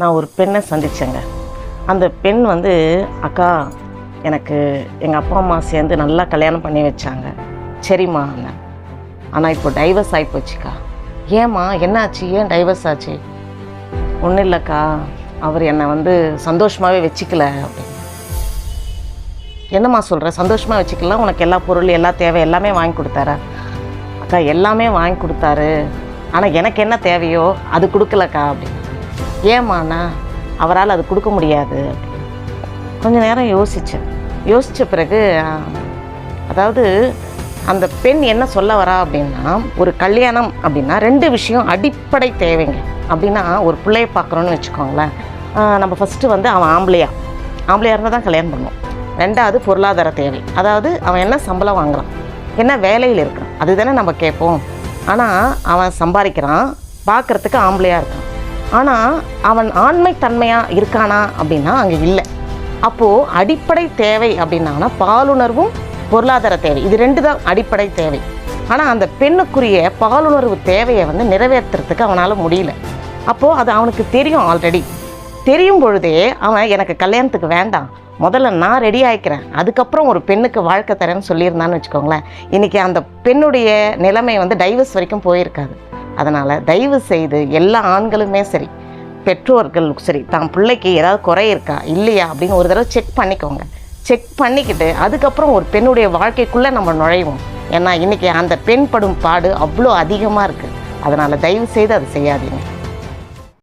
நான் ஒரு பெண்ணை சந்தித்தேங்க அந்த பெண் வந்து அக்கா எனக்கு எங்கள் அப்பா அம்மா சேர்ந்து நல்லா கல்யாணம் பண்ணி வச்சாங்க. சரிம்மா ஆனால் இப்போ டைவர்ஸ் ஆகி போச்சுக்கா. ஏம்மா என்னாச்சு? ஏன் டைவர்ஸ் ஆச்சு? ஒன்றும் இல்லைக்கா. அவர் என்னை வந்து சந்தோஷமாகவே வச்சுக்கல. அப்படின்னு என்னம்மா சொல்கிற சந்தோஷமாக வச்சுக்கலாம் உனக்கு எல்லா பொருள் எல்லா தேவை எல்லாமே வாங்கி கொடுத்தாரா? அக்கா எல்லாமே வாங்கி கொடுத்தாரு. ஆனால் எனக்கு என்ன தேவையோ அது கொடுக்கலக்கா அப்படின்னு. ஏமாண்ணா அவரால் அது கொடுக்க முடியாது. கொஞ்ச நேரம் யோசித்தேன் யோசித்த பிறகு அதாவது அந்த பெண் என்ன சொல்ல வரா அப்படின்னா ஒரு கல்யாணம் அப்படின்னா ரெண்டு விஷயம் அடிப்படை தேவைங்க. அப்படின்னா ஒரு பிள்ளைய பார்க்குறோன்னு வச்சுக்கோங்களேன். நம்ம ஃபஸ்ட்டு வந்து அவன் ஆம்பளையா? ஆம்பளையாக இருந்தால் தான் கல்யாணம் பண்ணுவோம் ரெண்டாவது பொருளாதார தேவை. அதாவது அவன் என்ன சம்பளம் வாங்குறான்? என்ன வேலையில் இருக்கான் அதுதானே நம்ம கேட்போம். ஆனால் அவன் சம்பாதிக்கிறான். பார்க்குறதுக்கு ஆம்பளையாக இருக்கான். ஆனால் அவன் ஆண்மை தன்மையாக இருக்கானா அப்படின்னா அங்கே இல்லை. அப்போது அடிப்படை தேவை அப்படின்னா பாலுணர்வும் பொருளாதார தேவை. இது ரெண்டு தான் அடிப்படை தேவை. ஆனால் அந்த பெண்ணுக்குரிய பாலுணர்வு தேவையை வந்து நிறைவேற்றுறதுக்கு அவனால் முடியல. அப்போது அது அவனுக்கு தெரியும் ஆல்ரெடி தெரியும் பொழுதே அவன் எனக்கு கல்யாணத்துக்கு வேண்டாம். முதல்ல நான் ரெடி ஆகிக்கிறேன் அதுக்கப்புறம் ஒரு பெண்ணுக்கு வாழ்க்கை தரேன்னு சொல்லியிருந்தான்னு வச்சுக்கோங்களேன். இன்றைக்கி அந்த பெண்ணுடைய நிலைமை வந்து டைவர்ஸ் வரைக்கும் போயிருக்காது. அதனால் தயவு செய்து எல்லா ஆண்களுமே சரி பெற்றோர்கள் சரி தான் பிள்ளைக்கு ஏதாவது குறை இருக்கா இல்லையா அப்படின்னு ஒரு தடவை செக் பண்ணிக்கோங்க. செக் பண்ணிக்கிட்டு அதுக்கப்புறம் ஒரு பெண்ணுடைய வாழ்க்கைக்குள்ளே நம்ம நுழைவோம். ஏன்னா இன்றைக்கி அந்த பெண் படும் பாடு அவ்வளோ அதிகமாக இருக்குது அதனால் தயவு செய்து அதை செய்யாதீங்க.